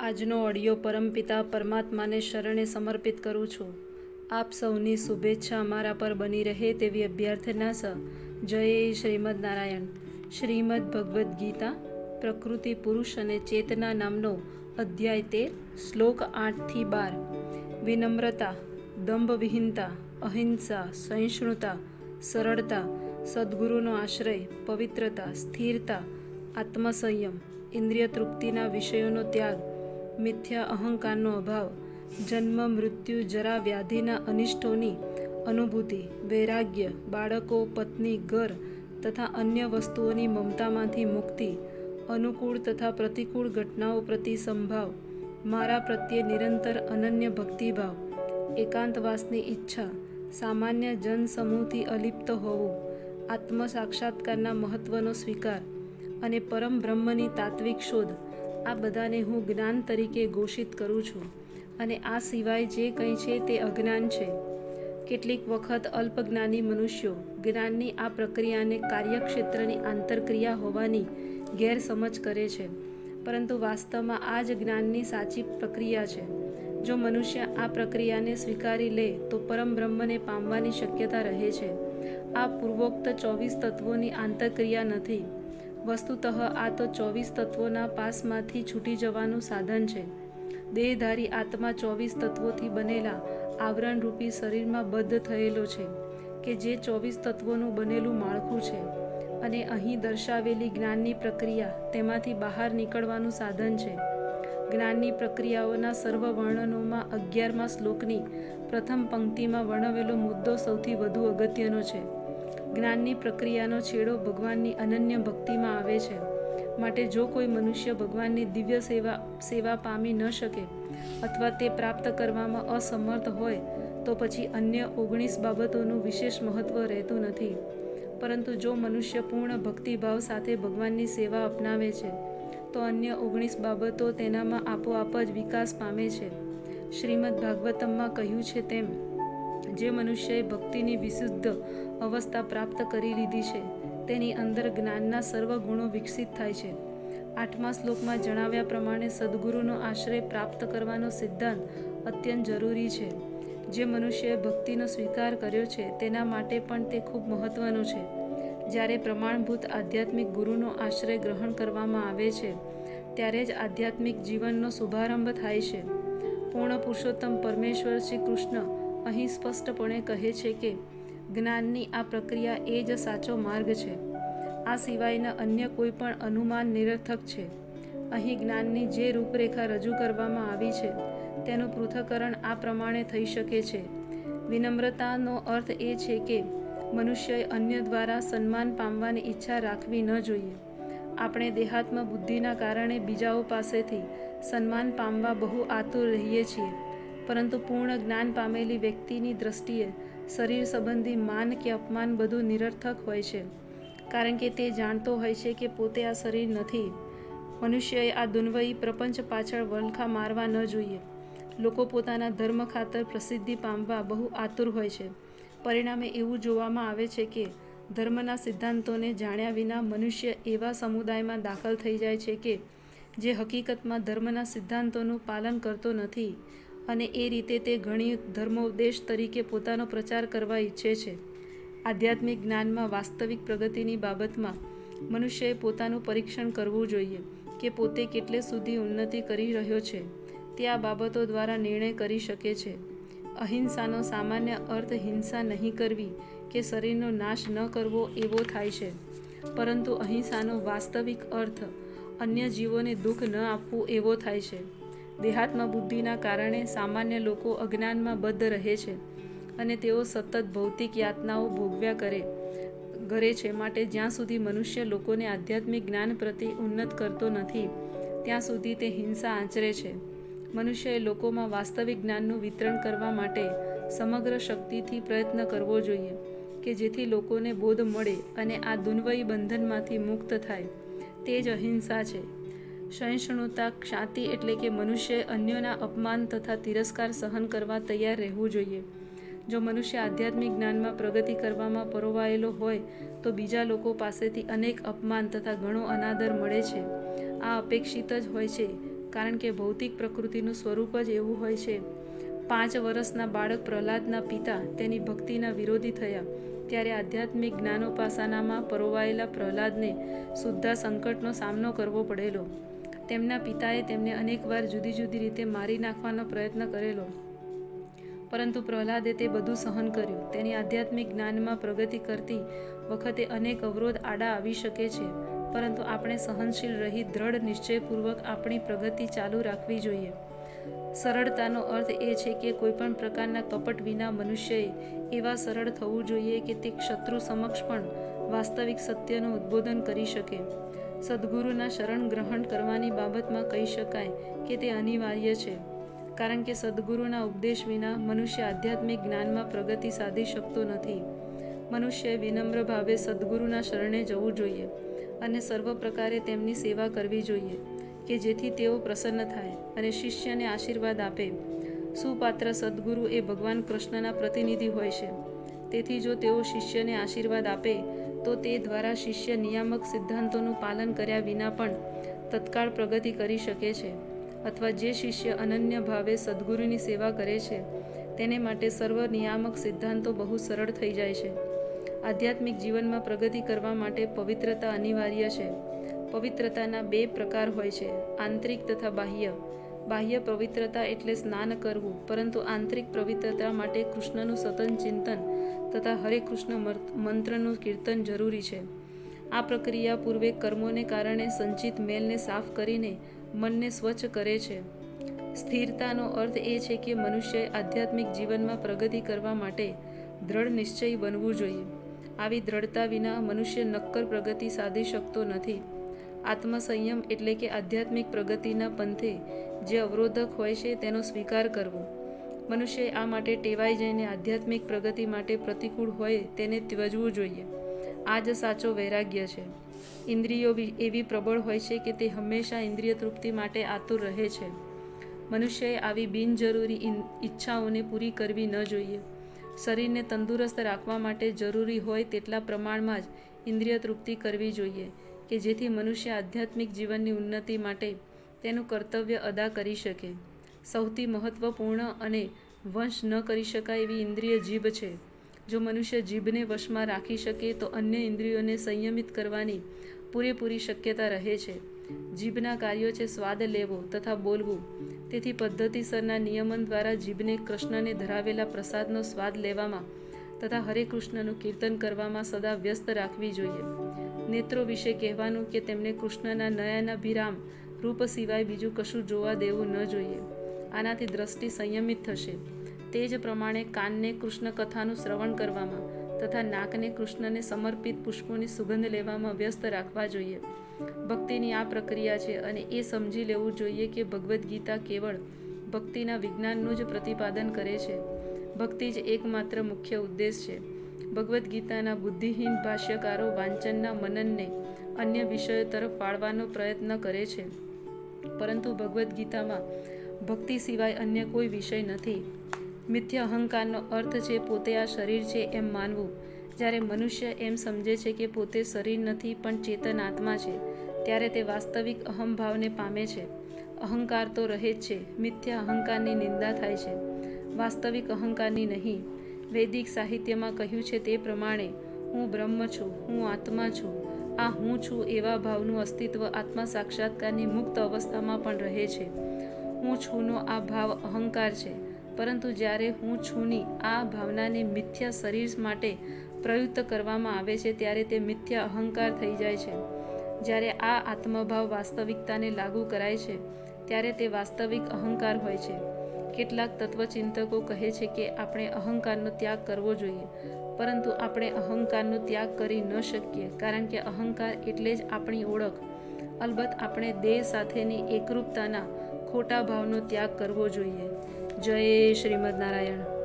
આજનો ઓડિયો પરમપિતા પરમાત્માને શરણે સમર્પિત કરું છું. આપ સૌની શુભેચ્છા અમારા પર બની રહે તેવી અભ્યર્થના સ. જય શ્રીમદ નારાયણ. શ્રીમદ ભગવદ્ ગીતા, પ્રકૃતિ, પુરુષ અને ચેતના નામનો અધ્યાય તેર, શ્લોક આઠથી બાર. વિનમ્રતા, દંભવિહીનતા, અહિંસા, સહિષ્ણુતા, સરળતા, સદ્ગુરુનો આશ્રય, પવિત્રતા, સ્થિરતા, આત્મસંયમ, ઇન્દ્રિય તૃપ્તિના વિષયોનો ત્યાગ મિથ્યા અહંકારનો અભાવ, જન્મ, મૃત્યુ, જરા વ્યાધિના અનિષ્ટોની અનુભૂતિ, વૈરાગ્ય, બાળકો, પત્ની, ઘર તથા અન્ય વસ્તુઓની મમતામાંથી મુક્તિ, અનુકૂળ તથા પ્રતિકૂળ ઘટનાઓ પ્રતિ સંભાવ, મારા પ્રત્યે નિરંતર અનન્ય ભક્તિભાવ, એકાંતવાસની ઈચ્છા, સામાન્ય જનસમૂહથી અલિપ્ત હોવું આત્મ સાક્ષાત્કારના મહત્વનો સ્વીકાર અને પરમ બ્રહ્મની તાત્વિક શોધ આ બધાને હું જ્ઞાન તરીકે ઘોષિત કરું છું અને આ સિવાય જે કંઈ છે તે અજ્ઞાન છે. કેટલીક વખત અલ્પજ્ઞાની મનુષ્યો જ્ઞાનની આ પ્રક્રિયાને કાર્યક્ષેત્રની આંતરક્રિયા હોવાની ગેરસમજ કરે છે, પરંતુ વાસ્તવમાં આ જ જ્ઞાનની સાચી પ્રક્રિયા છે. જો મનુષ્ય આ પ્રક્રિયાને સ્વીકારી લે, તો પરમ બ્રહ્મને પામવાની શક્યતા રહે છે. આ પૂર્વોક્ત ચોવીસ તત્વોની આંતરક્રિયા નથી. વસ્તુતઃ આ તો ચોવીસ તત્વોના પાસમાંથી છૂટી જવાનું સાધન છે. દેહધારી આત્મા ચોવીસ તત્વોથી બનેલા આવરણરૂપી શરીરમાં બદ્ધ થયેલો છે કે જે ચોવીસ તત્વોનું બનેલું માળખું છે અને અહીં દર્શાવેલી જ્ઞાનની પ્રક્રિયા તેમાંથી બહાર નીકળવાનું સાધન છે. જ્ઞાનની પ્રક્રિયાઓના સર્વ વર્ણનોમાં અગિયારમાં શ્લોકની પ્રથમ પંક્તિમાં વર્ણવેલો મુદ્દો સૌથી વધુ અગત્યનો છે. જ્ઞાનની પ્રક્રિયાનો છેડો ભગવાનની અનન્ય ભક્તિમાં આવે છે. માટે જો કોઈ મનુષ્ય ભગવાનની દિવ્ય સેવા સેવા પામી ન શકે અથવા તે પ્રાપ્ત કરવામાં અસમર્થ હોય, તો પછી અન્ય ઓગણીસ બાબતોનું વિશેષ મહત્ત્વ રહેતું નથી. પરંતુ જો મનુષ્ય પૂર્ણ ભક્તિભાવ સાથે ભગવાનની સેવા અપનાવે છે, તો અન્ય ઓગણીસ બાબતો તેનામાં આપોઆપ જ વિકાસ પામે છે. શ્રીમદ ભાગવતમમાં કહ્યું છે તેમ જે મનુષ્યએ ભક્તિની વિશુદ્ધ અવસ્થા પ્રાપ્ત કરી લીધી છે, તેની અંદર જ્ઞાનના સર્વ ગુણો વિકસિત થાય છે. આઠમા શ્લોકમાં જણાવ્યા પ્રમાણે સદગુરુનો આશ્રય પ્રાપ્ત કરવાનો સિદ્ધાંત અત્યંત જરૂરી છે. જે મનુષ્યએ ભક્તિનો સ્વીકાર કર્યો છે, તેના માટે પણ તે ખૂબ મહત્વનો છે. જ્યારે પ્રમાણભૂત આધ્યાત્મિક ગુરુનો આશ્રય ગ્રહણ કરવામાં આવે છે, ત્યારે જ આધ્યાત્મિક જીવનનો શુભારંભ થાય છે. પૂર્ણ પુરુષોત્તમ પરમેશ્વર શ્રી કૃષ્ણ અહીં સ્પષ્ટપણે કહે છે કે જ્ઞાનની આ પ્રક્રિયા એ જ સાચો માર્ગ છે. આ સિવાયના અન્ય કોઈ પણ અનુમાન નિરર્થક છે. અહીં જ્ઞાનની જે રૂપરેખા રજૂ કરવામાં આવી છે, તેનું પૃથ્થકરણ આ પ્રમાણે થઈ શકે છે. વિનમ્રતાનો અર્થ એ છે કે મનુષ્યએ અન્ય દ્વારા સન્માન પામવાની ઈચ્છા રાખવી ન જોઈએ. આપણે દેહાત્મ બુદ્ધિના કારણે બીજાઓ પાસેથી સન્માન પામવા બહુ આતુર રહીએ છીએ. પરંતુ પૂર્ણ જ્ઞાન પામેલી વ્યક્તિની દ્રષ્ટિએ શરીર સંબંધી માન કે અપમાન બધું નિરર્થક હોય છે. કારણ કે તે જાણતો હોય છે કે પોતે આ શરીર નથી. મનુષ્યએ આ દુન્વયી પ્રપંચ પાછળ વલખા મારવા ન જોઈએ. લોકો પોતાના ધર્મ ખાતર પ્રસિદ્ધિ પામવા બહુ આતુર હોય છે. પરિણામે એવું જોવામાં આવે છે કે ધર્મના સિદ્ધાંતોને જાણ્યા વિના મનુષ્ય એવા સમુદાયમાં દાખલ થઈ જાય છે કે જે હકીકતમાં ધર્મના સિદ્ધાંતોનું પાલન કરતો નથી અને એ રીતે તે ઘણી ધર્મોપદેશ તરીકે પોતાનો પ્રચાર કરવા ઈચ્છે છે. આધ્યાત્મિક જ્ઞાનમાં વાસ્તવિક પ્રગતિની બાબતમાં મનુષ્યએ પોતાનું પરીક્ષણ કરવું જોઈએ કે પોતે કેટલે સુધી ઉન્નતિ કરી રહ્યો છે. તે આ બાબતો દ્વારા નિર્ણય કરી શકે છે. અહિંસાનો સામાન્ય અર્થ હિંસા નહીં કરવી કે શરીરનો નાશ ન કરવો એવો થાય છે. પરંતુ અહિંસાનો વાસ્તવિક અર્થ અન્ય જીવોને દુઃખ ન આપવું એવો થાય છે. દેહાત્મ બુદ્ધિના કારણે સામાન્ય લોકો અજ્ઞાનમાં બદ્ધ રહે છે અને તેઓ સતત ભૌતિક યાતનાઓ ભોગવ્યા કરે કરે છે માટે જ્યાં સુધી મનુષ્ય લોકોને આધ્યાત્મિક જ્ઞાન પ્રત્યે ઉન્નત કરતો નથી, ત્યાં સુધી તે હિંસા આચરે છે. મનુષ્યએ લોકોમાં વાસ્તવિક જ્ઞાનનું વિતરણ કરવા માટે સમગ્ર શક્તિથી પ્રયત્ન કરવો જોઈએ કે જેથી લોકોને બોધ મળે અને આ દુન્વયી બંધનમાંથી મુક્ત થાય. તે જ અહિંસા છે. સહિષ્ણુતા, ક્ષાતિ એટલે કે મનુષ્યએ અન્યોના અપમાન તથા તિરસ્કાર સહન કરવા તૈયાર રહેવું જોઈએ. જો મનુષ્ય આધ્યાત્મિક જ્ઞાનમાં પ્રગતિ કરવામાં પરોવાયેલો હોય, તો બીજા લોકો પાસેથી અનેક અપમાન તથા ઘણો અનાદર મળે છે. આ અપેક્ષિત જ હોય છે, કારણ કે ભૌતિક પ્રકૃતિનું સ્વરૂપ જ એવું હોય છે. પાંચ વર્ષના બાળક પ્રહલાદના પિતા તેની ભક્તિના વિરોધી થયા. ત્યારે આધ્યાત્મિક જ્ઞાનોપાસનામાં પરોવાયેલા પ્રહલાદને સુદ્ધા સંકટનો સામનો કરવો પડેલો. તેમના પિતાએ તેમને અનેકવાર જુદી જુદી રીતે મારી નાખવાનો પ્રયત્ન કરેલો. પરંતુ પ્રહલાદે તે બધું સહન કર્યું. તેની આધ્યાત્મિક જ્ઞાનમાં પ્રગતિ કરતી વખતે અનેક અવરોધ આડા આવી શકે છે. પરંતુ આપણે સહનશીલ રહી દ્રઢ નિશ્ચયપૂર્વક આપણી પ્રગતિ ચાલુ રાખવી જોઈએ. સરળતાનો અર્થ એ છે કે કોઈપણ પ્રકારના કપટ વિના મનુષ્યએ એવા સરળ થવું જોઈએ કે તે શત્રુ સમક્ષ પણ વાસ્તવિક સત્યનું ઉદ્બોધન કરી શકે. સદગુરુના શરણ ગ્રહણ કરવાની બાબતમાં કહી શકાય કે તે અનિવાર્ય છે. કારણ કે સદગુરુના ઉપદેશ વિના મનુષ્ય આધ્યાત્મિક જ્ઞાનમાં પ્રગતિ સાધી શકતો નથી. મનુષ્યએ વિનમ્ર ભાવે સદગુરુના શરણે જવું જોઈએ અને સર્વ પ્રકારે તેમની સેવા કરવી જોઈએ, કે જેથી તેઓ પ્રસન્ન થાય અને શિષ્યને આશીર્વાદ આપે. સુપાત્ર સદગુરુ એ ભગવાન કૃષ્ણના પ્રતિનિધિ હોય છે. તેથી જો તેઓ શિષ્યને આશીર્વાદ આપે તો તે દ્વારા શિષ્ય નિયામક સિદ્ધાંતોનું પાલન કર્યા વિના પણ તત્કાળ પ્રગતિ કરી શકે છે અથવા જે શિષ્ય અનન્ય ભાવે સદગુરુની સેવા કરે છે, તેને માટે સર્વ નિયામક સિદ્ધાંતો બહુ સરળ થઈ જાય છે. આધ્યાત્મિક જીવનમાં પ્રગતિ કરવા માટે પવિત્રતા અનિવાર્ય છે. પવિત્રતાના બે પ્રકાર હોય છે, આંતરિક તથા બાહ્ય. બાહ્ય પવિત્રતા એટલે સ્નાન કરવું, પરંતુ આંતરિક પવિત્રતા માટે કૃષ્ણનું સતત ચિંતન તથા હરે કૃષ્ણ મંત્રનું કીર્તન જરૂરી છે. આ પ્રક્રિયા પૂર્વે કર્મોને કારણે સંચિત મેલને સાફ કરીને મનને સ્વચ્છ કરે છે. સ્થિરતાનો અર્થ એ છે કે મનુષ્યએ આધ્યાત્મિક જીવનમાં પ્રગતિ કરવા માટે દ્રઢ નિશ્ચયી બનવું જોઈએ. આવી દ્રઢતા વિના મનુષ્ય નક્કર પ્રગતિ સાધી શકતો નથી. આત્મસંયમ એટલે કે આધ્યાત્મિક પ્રગતિના પંથે જે અવરોધક હોય છે તેનો સ્વીકાર કરવો. મનુષ્ય આ માટે ટેવાઈ જઈને આધ્યાત્મિક પ્રગતિ માટે પ્રતિકૂળ હોય તેને ત્યજવું જોઈએ. આ જ સાચો વૈરાગ્ય છે. ઇન્દ્રિયો એવી પ્રબળ હોય છે કે તે હંમેશા ઇન્દ્રિય તૃપ્તિ માટે આતુર રહે છે. મનુષ્યએ આવી બિનજરૂરી ઈચ્છાઓને પૂરી કરવી ન જોઈએ. શરીરને તંદુરસ્ત રાખવા માટે જરૂરી હોય તેટલા પ્રમાણમાં જ ઇન્દ્રિય તૃપ્તિ કરવી જોઈએ. કે જેથી મનુષ્ય આધ્યાત્મિક જીવનની ઉન્નતિ માટે તેનું કર્તવ્ય અદા કરી શકે. સૌથી મહત્ત્વપૂર્ણ અને વંશ ન કરી શકાય એવી ઇન્દ્રિય જીભ છે. જો મનુષ્ય જીભને વશમાં રાખી શકે તો અન્ય ઇન્દ્રિયોને સંયમિત કરવાની પૂરેપૂરી શક્યતા રહે છે. જીભના કાર્યો છે સ્વાદ લેવો તથા બોલવું. તેથી પદ્ધતિસરના નિયમન દ્વારા જીભને કૃષ્ણને ધરાવેલા પ્રસાદનો સ્વાદ લેવામાં તથા હરે કૃષ્ણનું કીર્તન કરવામાં સદા વ્યસ્ત રાખવી જોઈએ. નેત્રો વિશે કહેવાનું કે તેમને કૃષ્ણના નયનાભિરામ રૂપ સિવાય બીજું કશું જોવા દેવું ન જોઈએ. આનાથી દ્રષ્ટિ સંયમિત થશે. તે જ પ્રમાણે કાનને કૃષ્ણ કથાનું શ્રવણ કરવામાં તથા નાકને કૃષ્ણને સમર્પિત પુષ્પોની સુગંધ લેવામાં વ્યસ્ત રાખવા જોઈએ. ભક્તિની આ પ્રક્રિયા છે અને એ સમજી લેવું જોઈએ કે ભગવદ્ ગીતા કેવળ ભક્તિના વિજ્ઞાનનું જ પ્રતિપાદન કરે છે. ભક્તિ જ એકમાત્ર મુખ્ય ઉદ્દેશ છે. ભગવદ્ ગીતાના બુદ્ધિહીન ભાષ્યકારો વાંચનના મનનને અન્ય વિષયો તરફ વાળવાનો પ્રયત્ન કરે છે. પરંતુ ભગવદ્ ગીતામાં ભક્તિ સિવાય અન્ય કોઈ વિષય નથી. મિથ્ય અહંકારનો અર્થ છે પોતે આ શરીર છે એમ માનવું. જ્યારે મનુષ્ય એમ સમજે છે કે પોતે શરીર નથી પણ ચેતન આત્મા છે, ત્યારે તે વાસ્તવિક અહંભાવને પામે છે. અહંકાર તો રહે જ છે, મિથ્યા અહંકારની નિંદા થાય છે. વાસ્તવિક અહંકારની નહીં. વૈદિક સાહિત્યમાં કહ્યું છે તે પ્રમાણે, હું બ્રહ્મ છું, હું આત્મા છું. આ હું છું એવા ભાવનું અસ્તિત્વ આત્મા સાક્ષાત્કારની મુક્ત અવસ્થામાં પણ રહે છે. હું છુંનો આ ભાવ અહંકાર છે. પરંતુ જ્યારે હું છુંની આ ભાવનાને મિથ્યા શરીર માટે પ્રયુક્ત કરવામાં આવે છે, ત્યારે તે મિથ્યા અહંકાર થઈ જાય છે. જ્યારે આ આત્મભાવ વાસ્તવિકતાને લાગુ કરાય છે, ત્યારે તે વાસ્તવિક અહંકાર હોય છે. કેટલાક તત્વચિંતકો કહે છે કે આપણે અહંકારનો ત્યાગ કરવો જોઈએ, પરંતુ આપણે અહંકારનો ત્યાગ કરી ન શકીએ, કારણ કે અહંકાર એટલે જ આપણી ઓળખ. અલબત્ત આપણે દેહ સાથેની એકરૂપતાના ખોટા ભાવનો ત્યાગ કરવો જોઈએ. જય શ્રીમદ નારાયણ.